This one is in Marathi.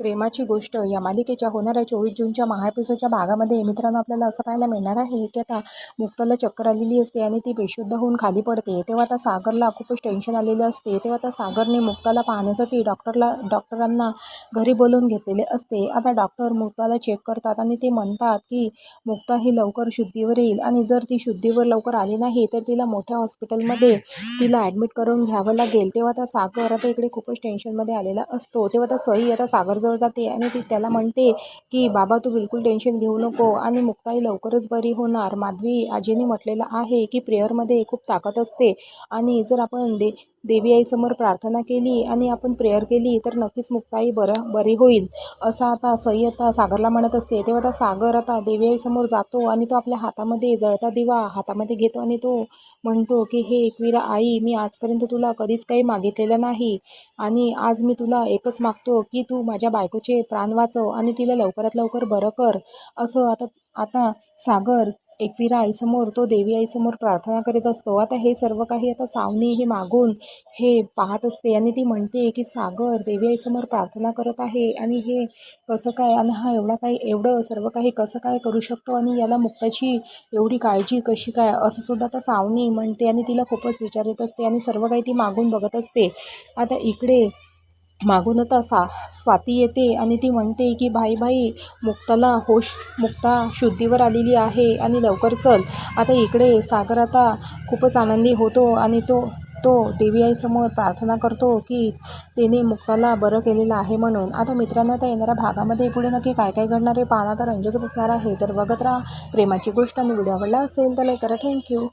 प्रेमाची गोष्ट या मालिकेच्या होणाऱ्या चोवीस जूनच्या महाएपिसोडच्या भागामध्ये मित्रांनो आपल्याला असं पाहायला मिळणार आहे की आता मुक्ताला चक्कर आलेली असते आणि ती बेशुद्ध होऊन खाली पडते. तेव्हा आता सागरला खूपच टेन्शन आलेलं असते. तेव्हा आता सागरने मुक्ताला पाहण्यासाठी डॉक्टरला डॉक्टरांना घरी बोलवून घेतलेले असते. आता डॉक्टर मुक्ताला चेक करतात आणि ते म्हणतात की मुक्ता ही लवकर शुद्धीवर येईल आणि जर ती शुद्धीवर लवकर आली नाही तर तिला मोठ्या हॉस्पिटलमध्ये तिला ॲडमिट करून घ्यावं लागेल. तेव्हा आता सागर आता इकडे खूपच टेन्शनमध्ये आलेला असतो. तेव्हा आता सई आता जवळ जाते आणि ती त्याला म्हणते की बाबा तू बिलकुल टेन्शन घेऊ नको आणि मुक्ताई लवकरच बरी होणार. माधवी आजीने म्हटलेलं आहे की प्रेयरमध्ये खूप ताकद असते आणि जर आपण दे देवी आईसमोर प्रार्थना केली आणि आपण प्रेयर केली तर नक्कीच मुक्ताई बरं बरी होईल. असं आता सई आता सागरला म्हणत असते. तेव्हा आता सागर आता देवी आईसमोर जातो आणि तो आपल्या हातामध्ये जळता दिवा हातामध्ये घेतो आणि तो म्हणतो की हे एकविरा आई मी आजपर्यंत तुला कधीच काही मागितलेलं नाही. आणि आज मी तुला एकच मागतो की तू माझ्या बायकोचे प्राण वाचव आणि तिला लवकरात लवकर बरं कर. असं आता आता सागर एकविरा आईसमोर तो देवी आईसमोर प्रार्थना करीत असतो. आता हे सर्व काही आता सावनी हे मागून हे पाहत असते आणि ती म्हणते की सागर देवी आईसमोर प्रार्थना करत आहे आणि हे कसं काय आणि हा एवढा काही एवढं सर्व काही कसं काय करू शकतो आणि याला मुक्ताची एवढी काळजी कशी काय? असं सुद्धा आता सावनी म्हणते आणि तिला खूपच विचार येत असते आणि सर्व काही ती मागून बघत असते. आता इकडे मागून आता सा स्वाती येते आणि ती म्हणते की भाई भाई मुक्ताला होश मुक्ता शुद्धीवर आलेली आहे आणि लवकर चल. आता इकडे सागर आता खूपच आनंदी होतो आणि तो तो देवी आईसमोर प्रार्थना करतो की तिने मुक्ताला बरं केलेलं आहे म्हणून. आता मित्रांनो त्या येणाऱ्या भागामध्ये पुढे नक्की काय काय घडणार आहे पाहणं तर रंजकच असणार आहे. तर बघत राहा प्रेमाची गोष्ट आणि व्हिडिओ आवडला असेल तर लाईक करा. थँक्यू